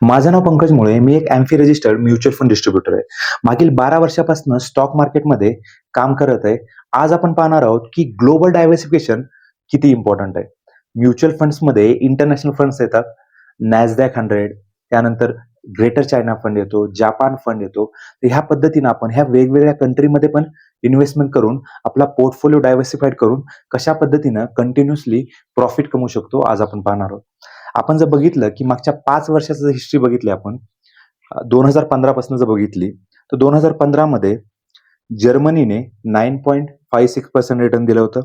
माझं नाव पंकज मुळे मी एक AMFI registered mutual fund distributor आहे. मागील बारा वर्षापासून स्टॉक मार्केटमध्ये काम करत आहे. आज आपण पाहणार आहोत की ग्लोबल डायव्हर्सिफिकेशन किती इम्पॉर्टंट आहे. म्युच्युअल फंड्समध्ये इंटरनॅशनल फंड्स येतात. नॅसडॅक हंड्रेड त्यानंतर ग्रेटर चायना फंड येतो जापान फंड येतो. तर ह्या पद्धतीनं आपण ह्या वेगवेगळ्या कंट्रीमध्ये पण इन्व्हेस्टमेंट करून आपला पोर्टफोलिओ डायव्हर्सिफाईड करून कशा पद्धतीनं कंटिन्युअसली प्रॉफिट कमवू शकतो आज आपण पाहणार आहोत. आपण जर बघितलं की मागच्या पाच वर्षाचं जर हिस्ट्री बघितली आपण दोन हजार पंधरापासून जर बघितली तर दोन हजार पंधरामध्ये जर्मनीने nine point five six percent return दिलं होतं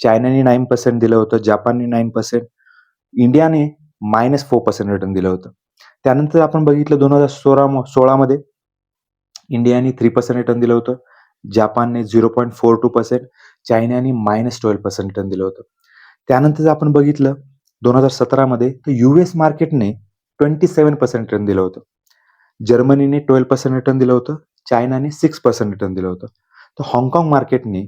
चायनाने नाईन पर्सेंट दिलं होतं जपानने नाईन पर्सेंट इंडियाने मायनस फोर पर्सेंट रिटर्न दिलं होतं. त्यानंतर आपण बघितलं दोन हजार सोळा सोळामध्ये इंडियाने थ्री पर्सेंट रिटर्न दिलं होतं जापानने zero point four two percent चायनाने minus twelve percent return दिलं होतं. त्यानंतर जर आपण बघितलं दोन हजार सतरामध्ये तर युएस मार्केटने ट्वेंटी सेवन पर्सेंट रिटर्न दिलं होतं. जर्मनीने ट्वेल्व पर्सेंट रिटर्न दिलं होतं. चायनाने सिक्स पर्सेंट रिटर्न दिलं होतं. तर हाँगकाँग मार्केटने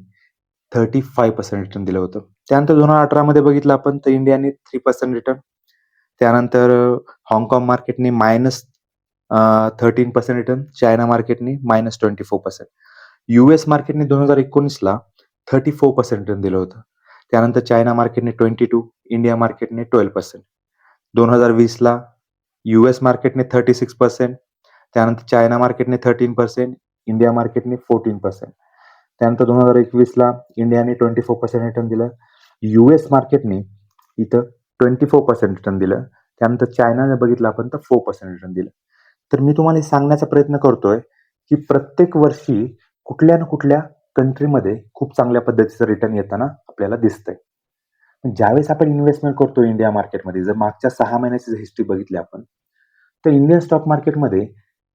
थर्टी फाईव्ह पर्सेंट रिटर्न दिलं होतं. त्यानंतर दोन हजार अठरामध्ये बघितलं आपण तर इंडियाने थ्री पर्सेंट रिटर्न त्यानंतर हाँगकाँग मार्केटने minus thirteen percent return China मार्केटने minus twenty four percent US मार्केटने दोन हजार एकोणीसला थर्टी फोर पर्सेंट रिटर्न दिलं होतं. त्यानंतर चायना मार्केटने ट्वेंटी टू इंडिया मार्केटने ट्वेल्व पर्सेंट दोन हजार वीसला युएस मार्केटने थर्टी सिक्स पर्सेंट त्यानंतर चायना मार्केटने थर्टीन पर्सेंट इंडिया मार्केटने फोर्टीन पर्सेंट त्यानंतर दोन हजार एकवीसला इंडियाने ट्वेंटी फोर पर्सेंट रिटर्न दिलं. युएस मार्केटने इथं ट्वेंटी फोर पर्सेंट रिटर्न दिलं. त्यानंतर चायनाने बघितलं आपण तर फोर पर्सेंट रिटर्न दिलं. तर मी तुम्हाला सांगण्याचा प्रयत्न करतोय की प्रत्येक वर्षी कुठल्या ना कुठल्या कंट्रीमध्ये खूप चांगल्या पद्धतीचं रिटर्न येताना आपल्याला दिसतंय. पण ज्यावेळेस आपण इन्व्हेस्टमेंट करतो इंडिया मार्केटमध्ये जर मागच्या सहा महिन्याची हिस्ट्री बघितली आपण तर इंडियन स्टॉक मार्केटमध्ये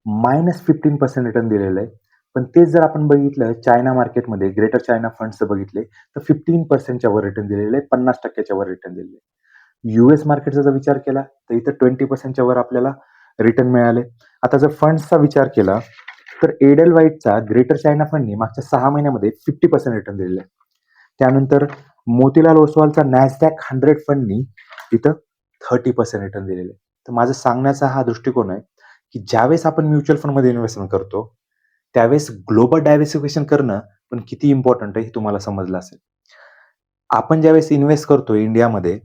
मायनस फिफ्टीन पर्सेंट रिटर्न दिलेलं आहे. पण तेच जर आपण बघितलं चायना मार्केटमध्ये ग्रेटर चायना फंड्स बघितले तर फिफ्टीन पर्सेंटच्या वर रिटर्न दिलेले आहे पन्नास टक्क्याच्या वर रिटर्न दिलेलं आहे युएस मार्केटचा जर विचार केला तर इथं ट्वेंटी पर्सेंटच्या वर आपल्याला रिटर्न मिळाले. आता जर फंड्सचा विचार केला तर एडल वाईटचा ग्रेटर चायना फंडने मागच्या सहा महिन्यामध्ये फिफ्टी पर्सेंट रिटर्न दिलेलं आहे त्यानंतर मोतीलाल ओसवालचा नॅसडॅक हंड्रेड फंडनी तिथं थर्टी पर्सेंट रिटर्न दिलेले आहे. तर माझं सांगण्याचा हा दृष्टिकोन आहे की ज्यावेळेस आपण म्युच्युअल फंडमध्ये इन्व्हेस्टमेंट करतो त्यावेळेस ग्लोबल डायव्हर्सिफिकेशन करणं पण किती इम्पॉर्टंट आहे हे तुम्हाला समजलं असेल. आपण ज्यावेळेस इन्व्हेस्ट करतो इंडियामध्ये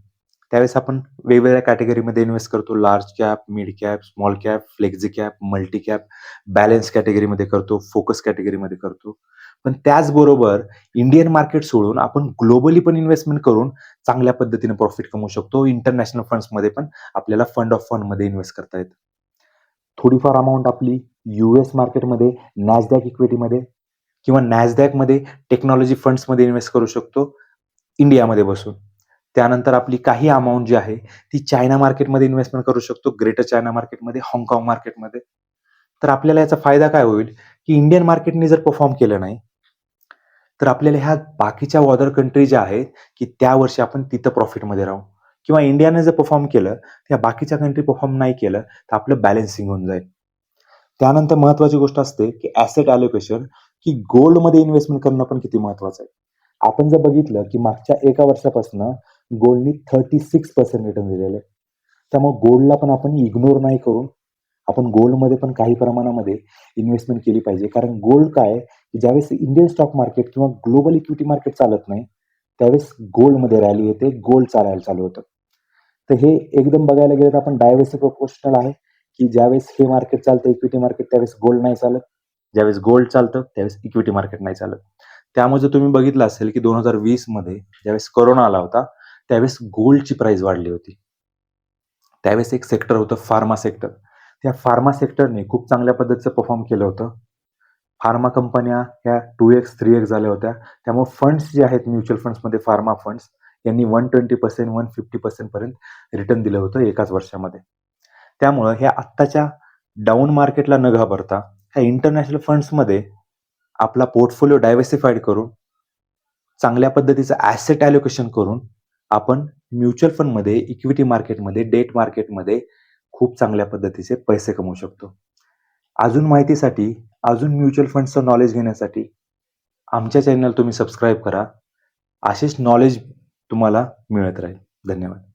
त्यावेळेस आपण वेगवेगळ्या कॅटेगरीमध्ये इन्व्हेस्ट करतो. Large cap mid cap small cap flexi cap multi cap balance कॅटेगरीमध्ये करतो फोकस कॅटेगरीमध्ये करतो. पण त्याचबरोबर इंडियन मार्केट सोडून आपण ग्लोबली पण इन्व्हेस्टमेंट करून चांगल्या पद्धतीने प्रॉफिट कमवू शकतो. इंटरनॅशनल फंड्समध्ये पण आपल्याला फंड ऑफ फंडमध्ये इन्व्हेस्ट करता येतं. थोडीफार अमाऊंट आपली युएस मार्केटमध्ये नॅसडॅक इक्विटीमध्ये किंवा नॅसडॅकमध्ये टेक्नॉलॉजी फंड्समध्ये इन्व्हेस्ट करू शकतो. इंडियामध्ये बसून. त्यानंतर आपली काही अमाऊंट जी आहे ती चायना मार्केटमध्ये इन्व्हेस्टमेंट करू शकतो. ग्रेटर चायना मार्केटमध्ये हाँगकाँग मार्केटमध्ये तर आपल्याला याचा फायदा काय होईल? की इंडियन मार्केटने जर परफॉर्म केलं नाही तर आपल्याला ह्या बाकीच्या अदर कंट्री ज्या आहेत की त्या वर्षी आपण तिथं प्रॉफिटमध्ये राहू. किंवा इंडियाने जर परफॉर्म केलं त्या बाकीच्या कंट्री परफॉर्म नाही केलं तर आपलं बॅलन्सिंग होऊन जाईल. त्यानंतर महत्वाची गोष्ट असते की ॲसेट अलोकेशन की गोल्डमध्ये इन्व्हेस्टमेंट करणं पण किती महत्वाचं आहे. आपण जर बघितलं की मागच्या एका वर्षापासून गोल्डनी थर्टी सिक्स पर्सेंट रिटर्न दिलेलं आहे. त्यामुळे गोल्डला पण आपण इग्नोर नाही करून आपण गोल्डमध्ये पण काही प्रमाणामध्ये इन्व्हेस्टमेंट केली पाहिजे. कारण गोल्ड काय की ज्यावेळेस इंडियन स्टॉक मार्केट किंवा ग्लोबल इक्विटी मार्केट चालत नाही त्यावेळेस गोल्डमध्ये रॅली येते गोल्ड चालायला चालू होतं. तर हे एकदम बघायला गेलं तर आपण डायव्हर्सी प्रोपोर्शनल आहे की ज्यावेळेस हे मार्केट चालतं इक्विटी मार्केट त्यावेळेस गोल्ड नाही चालत. ज्यावेळेस गोल्ड चालतं त्यावेळेस इक्विटी मार्केट नाही चालत. त्यामुळे जर तुम्ही बघितलं असेल की दोन हजार वीसमध्ये ज्यावेळेस कोरोना आला होता त्यावेळेस गोल्डची प्राइस वाढली होती. त्यावेळेस एक सेक्टर होतं फार्मा सेक्टर. त्या फार्मा सेक्टरने खूप चांगल्या पद्धतीचं परफॉर्म केलं होतं. फार्मा कंपन्या ह्या टू एक्स थ्री एक्स झाल्या होत्या. त्यामुळे फंड्स जे आहेत म्युच्युअल फंड्समध्ये फार्मा फंड्स यांनी one twenty percent one fifty पर्सेंटपर्यंत return दिलं होतं एकाच वर्षामध्ये. त्यामुळं ह्या आत्ताच्या डाऊन मार्केटला न घाबरता ह्या इंटरनॅशनल फंड्समध्ये आपला पोर्टफोलिओ डायव्हर्सिफाईड करून चांगल्या पद्धतीचं ॲसेट ॲलोकेशन करून आपण म्युच्युअल फंडमध्ये इक्विटी मार्केटमध्ये डेट मार्केटमध्ये खूप चांगल्या पद्धतीचे पैसे कमवू शकतो. अजून माहितीसाठी अजून म्युच्युअल फंडचं नॉलेज घेण्यासाठी आमच्या चॅनल तुम्ही सबस्क्राईब करा. असेच नॉलेज तुम्हाला मिळत राहील. धन्यवाद.